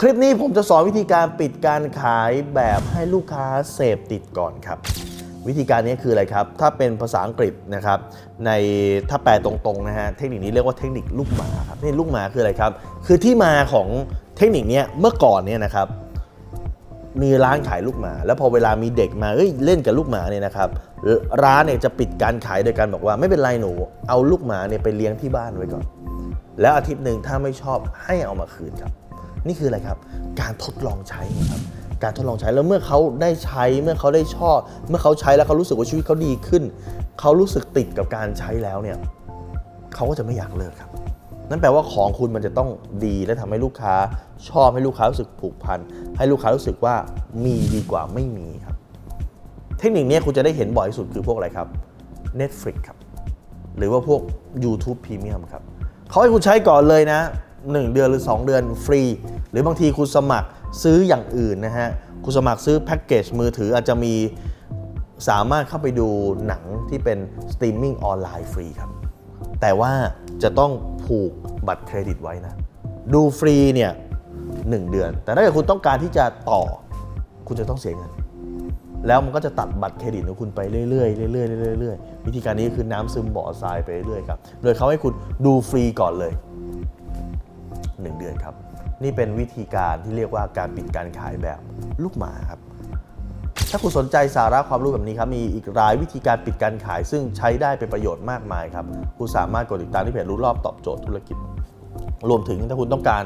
คลิปนี้ผมจะสอนวิธีการปิดการขายแบบให้ลูกค้าเสพติดก่อนครับ วิธีการนี้คืออะไรครับ ถ้าเป็นภาษาอังกฤษนะครับในถ้าแปลตรงๆนะฮะเทคนิคนี้เรียกว่าเทคนิคลูกหมาครับนี่ลูกหมาคืออะไรครับ คือที่มาของเทคนิคนี้เมื่อก่อนเนี่ยนะครับมีร้านขายลูกหมา แล้วพอเวลามีเด็กมาเอ้ยเล่นกับลูกหมาเนี่ยนะครับร้านเนี่ยจะปิดการขายโดยการบอกว่าไม่เป็นไรหนู เอาลูกหมาเนี่ยไปเลี้ยงที่บ้านไว้ก่อน แล้วอาทิตย์หนึ่งถ้าไม่ชอบให้เอามาคืนครับ นี่คืออะไรครับ การทดลองใช้ครับการทดลองใช้แล้วเมื่อเขาได้ใช้เมื่อเขาได้ชอบ เมื่อเขาใช้แล้วเขารู้สึกว่าชีวิตเขาดีขึ้น เขารู้สึกติดกับการใช้แล้วเนี่ยเขาก็จะไม่อยากเลิกครับ นั่นแปลว่าของคุณมันจะต้องดีและทำให้ลูกค้าชอบให้ลูกค้ารู้สึกผูกพันให้ลูกค้ารู้สึกว่ามีดีกว่าไม่มีครับ เทคนิคนี้คุณจะได้เห็นบ่อยที่สุดคือพวกอะไรครับ Netflix ครับหรือว่าพวก YouTube Premium ครับเขาให้คุณใช้ก่อนเลยนะ 1 เดือนหรือ 2 เดือนฟรี หรือบางทีคุณสมัครซื้ออย่างอื่นนะฮะ คุณสมัครซื้อแพ็กเกจมือถืออาจจะมีสามารถเข้าไปดูหนังที่เป็นสตรีมมิ่งออนไลน์ฟรีครับ แต่ว่าจะต้องผูกบัตรเครดิตไว้นะ ดูฟรีเนี่ยหนึ่งเดือน แต่ถ้าเกิดคุณต้องการที่จะต่อ คุณจะต้องเสียเงิน แล้วมันก็จะตัดบัตรเครดิตของคุณไปเรื่อยๆเรื่อยๆเรื่อยๆวิธีการนี้คือน้ำซึมบ่อทรายไปเรื่อยๆครับ โดยเขาให้คุณดูฟรีก่อนเลย 1 เดือนครับ นี่เป็นวิธีการที่เรียกว่าการปิดการขายแบบลูกหมาครับ ถ้าคุณสนใจสาระความรู้แบบนี้ครับ มีอีกหลายวิธีการปิดการขาย ซึ่งใช้ได้เป็นประโยชน์มากมายครับ คุณสามารถกดติดตามที่เพจรู้รอบตอบโจทย์ธุรกิจ รวมถึงถ้าคุณต้องการ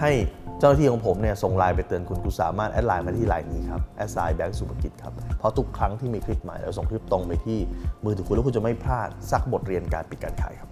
ให้เจ้าหน้าที่ของผมเนี่ยส่งไลน์ไปเตือนคุณคุณสามารถแอดไลน์มาที่ไลน์นี้ครับแอดไซน์แบงก์สุภกิจครับ เพราะทุกครั้งที่มีคลิปใหม่เราส่งคลิปตรงไปที่มือถือคุณแล้วคุณจะไม่พลาดสักบทเรียนการปิดการขายครับ